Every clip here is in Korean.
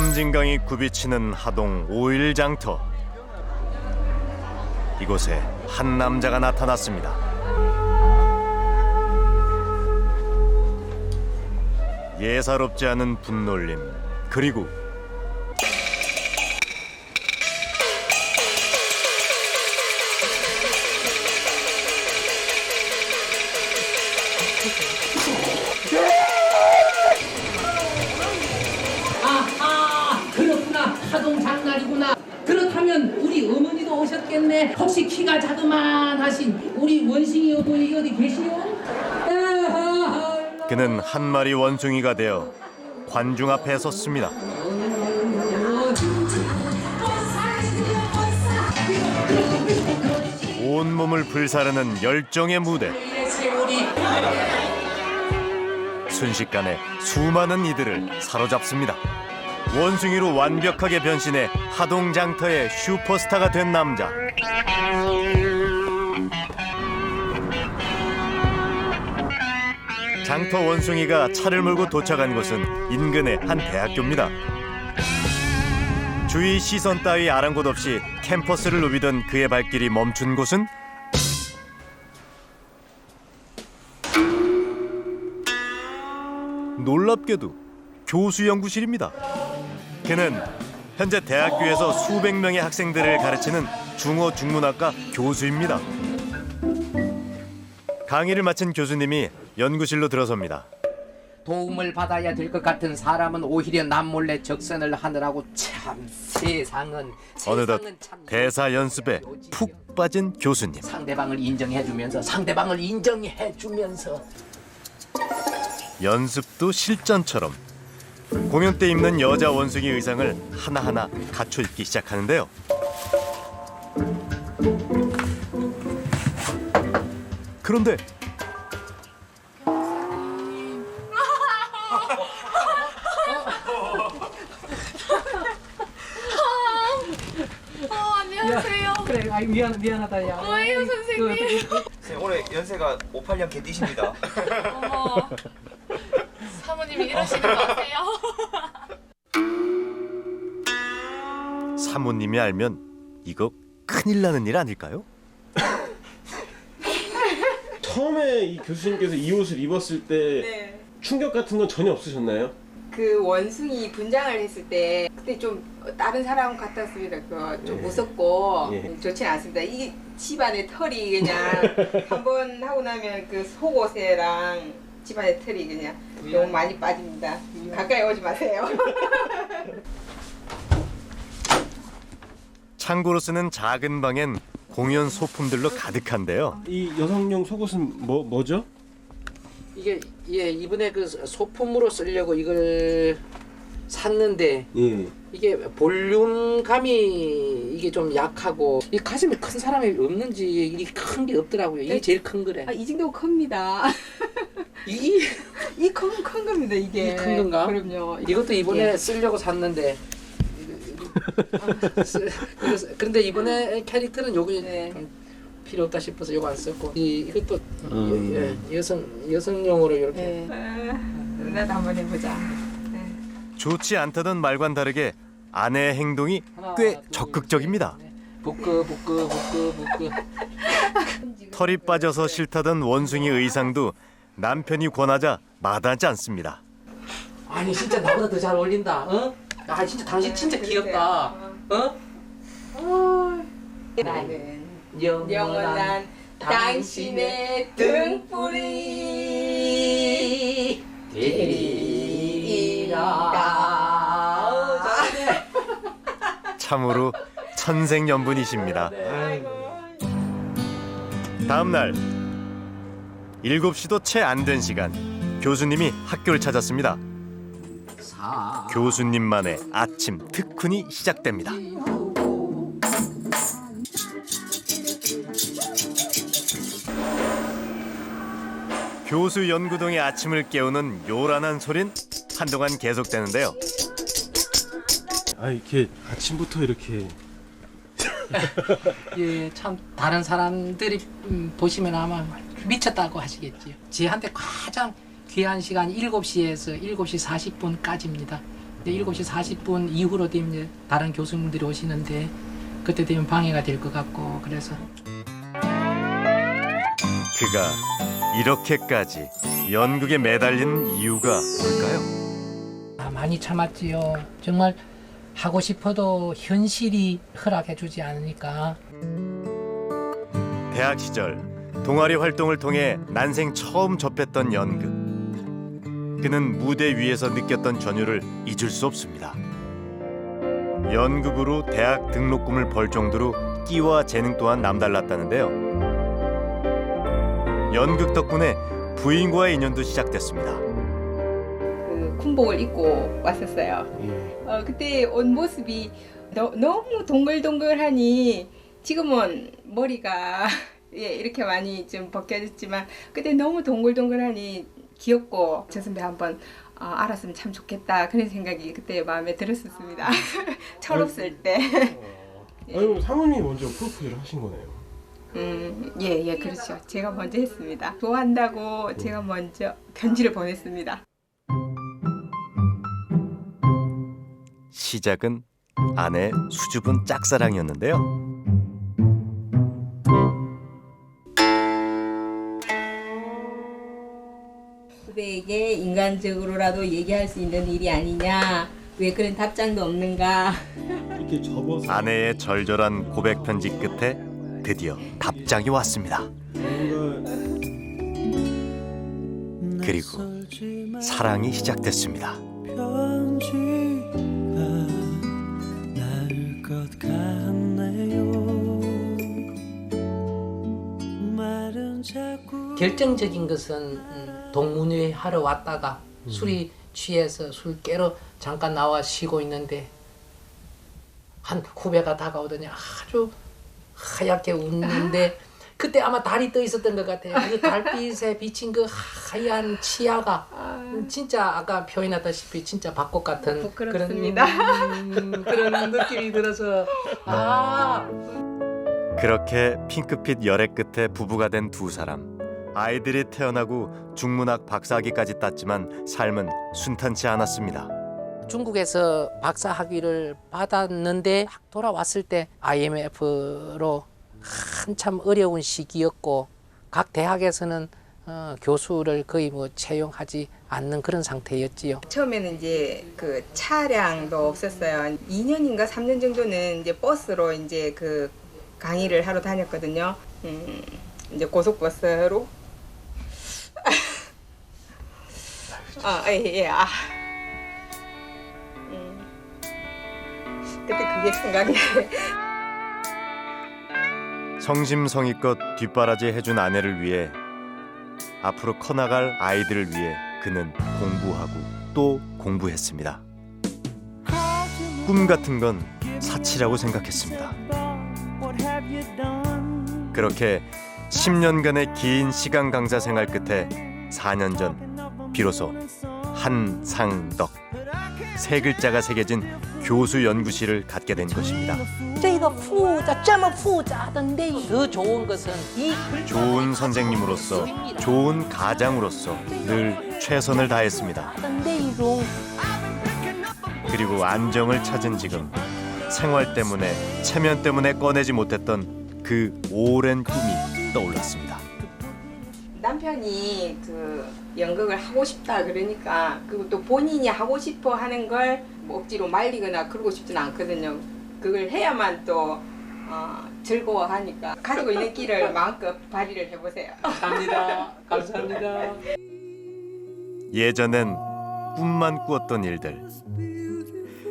섬진강이 굽이치는 하동 오일장터. 이곳에 한 남자가 나타났습니다. 예사롭지 않은 분놀림 그리고 어머니도 오셨겠네 혹시 키가 자그만하신 우리 원싱이 어머니 어디 계시오? 그는 한 마리 원숭이가 되어 관중 앞에 섰습니다. 온 몸을 불사르는 열정의 무대. 순식간에 수많은 이들을 사로잡습니다. 원숭이로 완벽하게 변신해 하동장터의 슈퍼스타가 된 남자. 장터 원숭이가 차를 몰고 도착한 곳은 인근의 한 대학교입니다. 주위 시선 따위 아랑곳 없이 캠퍼스를 누비던 그의 발길이 멈춘 곳은 놀랍게도 교수 연구실입니다. 그는 현재 대학교에서 수백 명의 학생들을 가르치는 중어 중문학과 교수입니다. 강의를 마친 교수님이 연구실로 들어섭니다. 도움을 받아야 될 것 같은 사람은 오히려 남몰래 적선을 하느라고 참 세상은 어느덧 세상은 참 대사 연습에 푹 빠진 교수님. 상대방을 인정해주면서 상대방을 인정해주면서 연습도 실전처럼 공연 때 입는 여자 원숭이 의상을 하나하나 갖춰 입기 시작하는데요. 그런데 어, 안녕하세요. 그래 아이 미안 미안하다 야 뭐예요, 선생님? 선생님, 올해 연세가 58년 개띠십니다. 어머. 사모님이 이러시는 거 아세요? 사모님이 알면 이거 큰일 나는 일 아닐까요? 처음에 이 교수님께서 이 옷을 입었을 때 네. 충격 같은 건 전혀 없으셨나요? 그 원숭이 분장을 했을 때 그때 좀 다른 사람 같았습니다. 그좀 예. 무섭고 예. 좋지 않습니다. 이게 집안의 털이 그냥 한 번 하고 나면 그 속옷에랑 집안의 털이 그냥 너무 많이 빠집니다. 가까이 오지 마세요. 창고로 쓰는 작은 방엔 공연 소품들로 가득한데요. 이 여성용 속옷은 뭐 뭐죠? 이게 예 이번에 그 소품으로 쓰려고 이걸 샀는데 예. 이게 볼륨감이 이게 좀 약하고 이 가슴이 큰 사람이 없는지 이게 큰 게 없더라고요. 이게 제일 큰 거래. 아, 이 정도 큽니다. 이 이큰 큰 겁니다 이게. 이게 큰 건가? 그럼요. 이것도 이번에 예. 쓰려고 샀는데 쓰- 그런데 이번에 캐릭터는 요거 네. 좀 필요 없다 싶어서 요거 안 썼고 이 이것도 음. 예, 여성 여성용으로 이렇게 네. 아, 나도 한번 해보자. 네. 좋지 않다던 말과는 다르게 아내의 행동이 하나, 꽤 둘, 적극적입니다. 부끄 부끄 부끄 부끄 털이 빠져서 싫다던 원숭이 의상도 남편이 권하자 마다하지 않습니다. 아니 진짜 나보다 더 잘 어울린다. 어? 아 진짜 당신 진짜 귀엽다. 어? 나는 영원한 영원한 당신의 등불이 되리라. 어, 잘하네. 참으로 천생연분이십니다. 다음 날 7시도 채 안 된 시간 교수님이 학교를 찾았습니다. 사. 교수님만의 아침 특훈이 시작됩니다. 교수 연구동의 아침을 깨우는 요란한 소린 한동안 계속되는데요. 아 이렇게 아침부터 이렇게 예, 참 다른 사람들이 음, 보시면 아마 미쳤다고 하시겠지요. 저한테 가장 귀한 시간 7시에서 7시 40분까지입니다. 이제 7시 40분 이후로 되면 이제 다른 교수님들이 오시는데 그때 되면 방해가 될 것 같고 그래서 그가 이렇게까지 연극에 매달린 이유가 뭘까요? 아, 많이 참았지요. 정말 하고 싶어도 현실이 허락해주지 않으니까 대학 시절 동아리 활동을 통해 난생 처음 접했던 연극. 그는 무대 위에서 느꼈던 전율을 잊을 수 없습니다. 연극으로 대학 등록금을 벌 정도로 끼와 재능 또한 남달랐다는데요. 연극 덕분에 부인과의 인연도 시작됐습니다. 그 군복을 입고 왔었어요. 예. 어, 그때 옷 모습이 너, 너무 동글동글하니 지금은 머리가 예, 이렇게 많이 좀 벗겨졌지만 그때 너무 동글동글하니 귀엽고 저 선배 한번 어, 알았으면 참 좋겠다 그런 생각이 그때 마음에 들었었습니다. 철없을 때. 아니 그럼 사모님이 먼저 프로포즈를 하신 거네요. 음, 예, 예, 그렇죠. 제가 먼저 했습니다. 좋아한다고 제가 먼저 편지를 보냈습니다. 시작은 아내 수줍은 짝사랑이었는데요. 인간적으로라도 얘기할 수 있는 일이 아니냐. 왜 그런 답장도 없는가. 이렇게 접어서 아내의 절절한 고백 편지 끝에 드디어 답장이 왔습니다. 뭔가 그리고 사랑이 시작됐습니다. 편지가 나을 것 같네요 말은 자꾸 결정적인 것은 음, 동문회 하러 왔다가 술이 취해서 술 깨러 잠깐 나와 쉬고 있는데 한 후배가 다가오더니 아주 하얗게 웃는데 그때 아마 달이 떠 있었던 것 같아요. 그 달빛에 비친 그 하얀 치아가 음, 진짜 아까 표현했다시피 진짜 벚꽃 같은 부끄럽습니다. 그런, 음, 그런 느낌이 들어서 아 그렇게 핑크빛 열애 끝에 부부가 된 두 사람. 아이들이 태어나고 중문학 박사학위까지 땄지만 삶은 순탄치 않았습니다. 중국에서 박사 학위를 받았는데 막 돌아왔을 때 IMF로 한참 어려운 시기였고 각 대학에서는 어, 교수를 거의 뭐 채용하지 않는 그런 상태였지요. 처음에는 이제 그 차량도 없었어요. 2년인가 3년 정도는 이제 버스로 이제 그 강의를 하러 다녔거든요. 음, 이제 고속버스로. 아, 예, 예, 아. 음. 그때 그게 생각이 나요. 성심성의껏 뒷바라지 해준 아내를 위해 앞으로 커나갈 아이들을 위해 그는 공부하고 또 공부했습니다. 꿈 같은 건 사치라고 생각했습니다. 그렇게 10년간의 긴 시간 강사 생활 끝에 4년 전 비로소 한상덕 세 글자가 새겨진 교수 연구실을 갖게 된 것입니다. 这个复杂这么复杂的内容더 좋은 것은 이 좋은 선생님으로서 좋은 가장으로서 늘 최선을 다했습니다. 的内容 그리고 안정을 찾은 지금 생활 때문에 체면 때문에 꺼내지 못했던 그 오랜 꿈이 떠올랐습니다. 남편이 그 연극을 하고 싶다 그러니까 그리고 또 본인이 하고 싶어 하는 걸 뭐 억지로 말리거나 그러고 싶지는 않거든요. 그걸 해야만 또 어, 즐거워하니까 가지고 있는 끼를 마음껏 발휘를 해보세요. 감사합니다. 감사합니다. 예전엔 꿈만 꾸었던 일들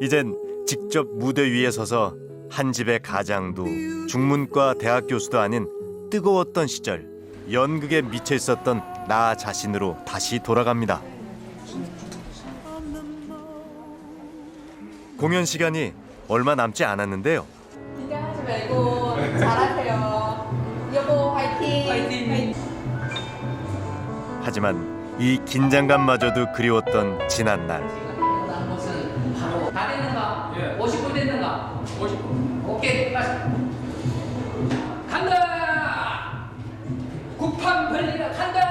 이젠 직접 무대 위에 서서 한 집의 가장도 중문과 대학 교수도 아닌 뜨거웠던 시절 연극에 미쳐 있었던 나 자신으로 다시 돌아갑니다. 공연 시간이 얼마 남지 않았는데요. 긴장하지 말고 잘하세요. 여보 화이팅. 화이팅. 하지만 이 긴장감마저도 그리웠던 지난 날다 됐는가? 50분 됐는가? 50분. 오케이. 가시. 간다. 국판 벌리러 간다.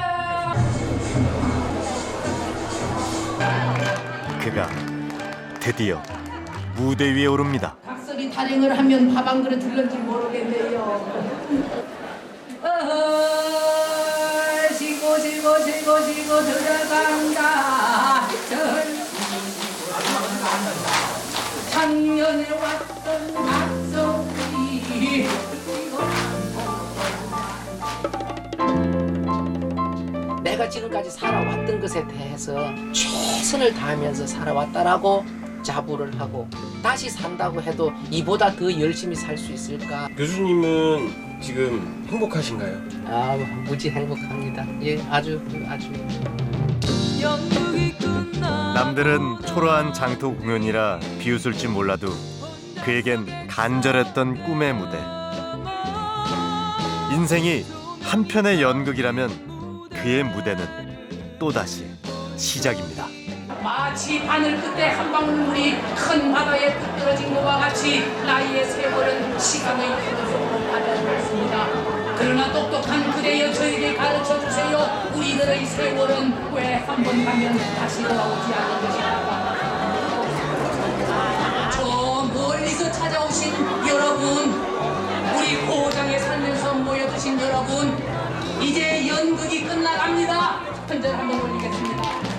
그가 드디어 무대 위에 오릅니다. 각설이 단행을 하면 밥 한 그릇 들는지 모르겠네요. 어허, 지고 지고 지고 들어간다. 작년에 왔던 낙서이 내가 지금까지 살아왔던 것에 대해서 최선을 다하면서 살아왔다라고 자부를 하고 다시 산다고 해도 이보다 더 열심히 살 수 있을까? 교수님은 지금 행복하신가요? 아 무지 행복합니다. 예, 아주 아주. 남들은 초라한 장터 공연이라 비웃을지 몰라도 그에겐 간절했던 꿈의 무대. 인생이 한 편의 연극이라면 그의 무대는 또다시 시작입니다. 마치 바늘 끝에 한 방울 물이 큰 바다에 뚝 떨어진 것과 같이 나의 세월은 시간의 흐름으로 빠져들었습니다. 그러나 똑똑한 그대여 저에게 가르쳐 주세요. 우리들의 세월은 왜 한 번 가면 다시 돌아오지 않는 것인가? 저 멀리서 찾아오신 큰절 한번 올리겠습니다.